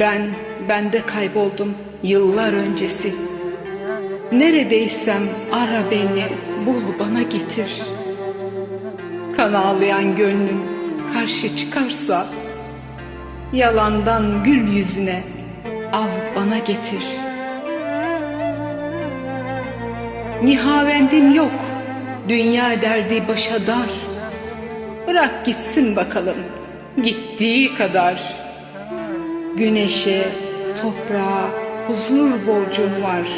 Ben, bende kayboldum yıllar öncesi. Neredeysem ara beni, bul bana getir. Kan ağlayan gönlüm karşı çıkarsa, yalandan gül yüzüne al bana getir. Nihavendim yok, dünya derdi başa dar. Bırak gitsin bakalım, gittiği kadar.'' Güneşe, toprağa huzur borcum var.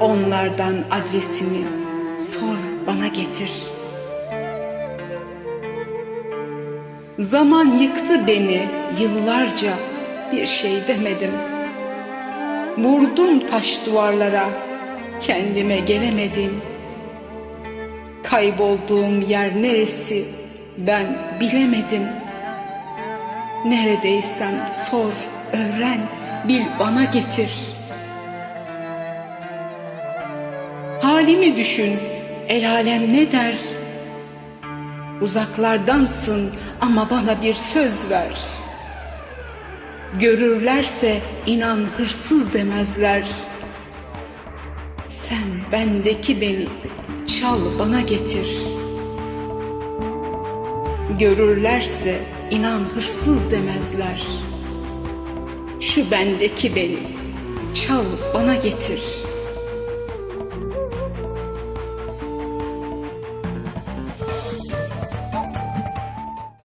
Onlardan adresimi sor bana getir. Zaman yıktı beni yıllarca bir şey demedim. Vurdum taş duvarlara kendime gelemedim. Kaybolduğum yer neresi ben bilemedim.'' Neredeysem sor, öğren, bil bana getir. Halimi düşün, el alem ne der? Uzaklardansın ama bana bir söz ver. Görürlerse inan hırsız demezler. Sen bendeki beni çal bana getir.'' Görürlerse inan hırsız demezler. Şu bendeki beni çal bana getir.''